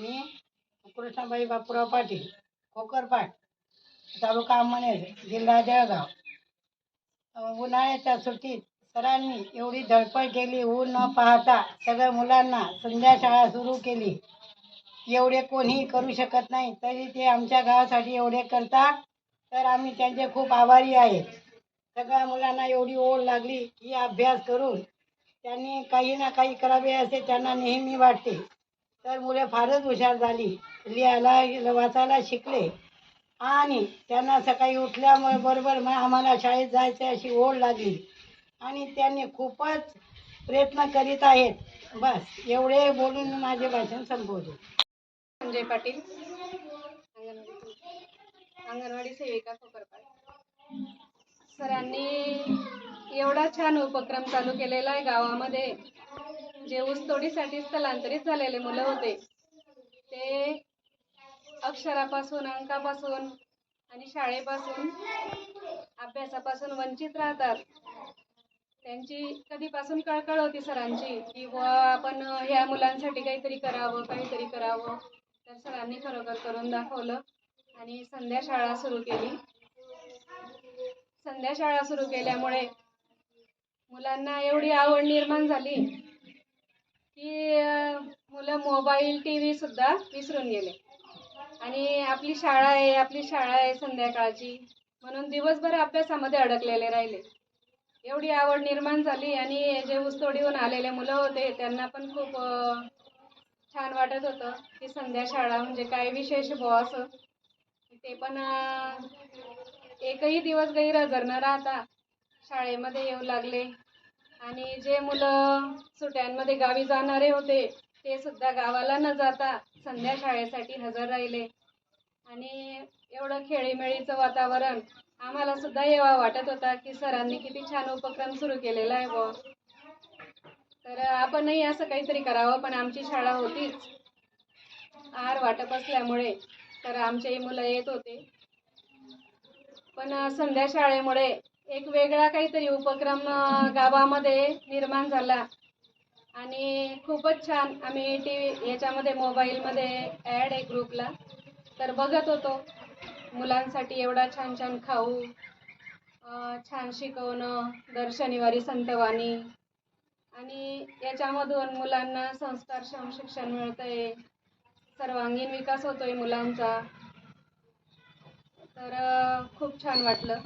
मी कृष्णाबाई बापूराव पाटील कोकरपाट तालुका अंमनेर जिल्हा जळगाव. उन्हाळ्याच्या सुट्टीत सरांनी एवढी धडपड केली ऊन न पाहता सगळ्या मुलांना संध्या शाळा सुरू केली. एवढे कोणीही करू शकत नाही तरी ते आमच्या गावासाठी एवढे करतात तर आम्ही त्यांचे खूप आभारी आहे. सगळ्या मुलांना एवढी ओढ लागली की अभ्यास करून त्यांनी काही ना काही करावे असे त्यांना नेहमी वाटते. तर मुले फारच हुशार झाली. लिहायला वाचायला शिकले. आणि त्यांना सकाळी उठल्यामुळे बरोबर मग आम्हाला शाळेत जायचं अशी ओढ लागली. आणि त्यांनी खूपच प्रयत्न करीत आहेत. बस एवढे बोलून माझे भाषण संपवतो. संजय पाटील अंगणवाडी अंगणवाडी सेविका कोपरपाड सरांनी एवढा छान उपक्रम चालू केलेला आहे गावामध्ये. जे ऊसतोडीसाठी स्थलांतरित झालेले मुलं होते ते अक्षरापासून अंकापासून आणि शाळेपासून अभ्यासापासून वंचित राहतात. त्यांची कधीपासून कळकळ होती सरांची की बुवा आपण ह्या मुलांसाठी काहीतरी करावं काहीतरी करावं. तर सरांनी खरोखर करून दाखवलं आणि संध्या शाळा सुरू केली. संध्या शाळा सुरू केल्यामुळे मुलांना एवढी आवड निर्माण झाली की मुलं मोबाईल टी व्ही सुद्धा विसरून गेले. आणि आपली शाळा आहे आपली शाळा आहे संध्याकाळची. म्हणून दिवसभर अभ्यासामध्ये अडकलेले राहिले. एवढी आवड निर्माण झाली आणि जे ऊसतोडीहून आलेले मुलं होते त्यांना पण खूप छान वाटत होतं की संध्या शाळा म्हणजे काय विशेष बुवा असं. ते पण एकही दिवस गैरहजर न राहता शाळेमध्ये येऊ लागले. आणि जे मुलं सुट्यांमध्ये गावी जाणारे होते ते सुद्धा गावाला न जाता संध्या शाळेसाठी हजर राहिले. आणि एवढं खेळीमेळीचं वातावरण आम्हाला सुद्धा येवा वाटत होता की सरांनी किती छान उपक्रम सुरू केलेला आहे बुवा. तर आपणही असं काहीतरी करावं पण आमची शाळा होतीच. आहार वाटप असल्यामुळे तर आमचेही मुलं येत होते. पण संध्या शाळेमुळे एक वेगळा काहीतरी उपक्रम गावामध्ये निर्माण झाला. आणि खूपच छान आम्ही टी व्ही याच्यामध्ये मोबाईलमध्ये ॲड आहे ग्रुपला. तर बघत होतो. मुलांसाठी एवढा छान छान खाऊ छान शिकवणं दर शनिवारी संतवाणी आणि याच्यामधून मुलांना संस्कारक्षम शिक्षण मिळतंय. सर्वांगीण विकास होतोय मुलांचा. तर खूप छान वाटलं.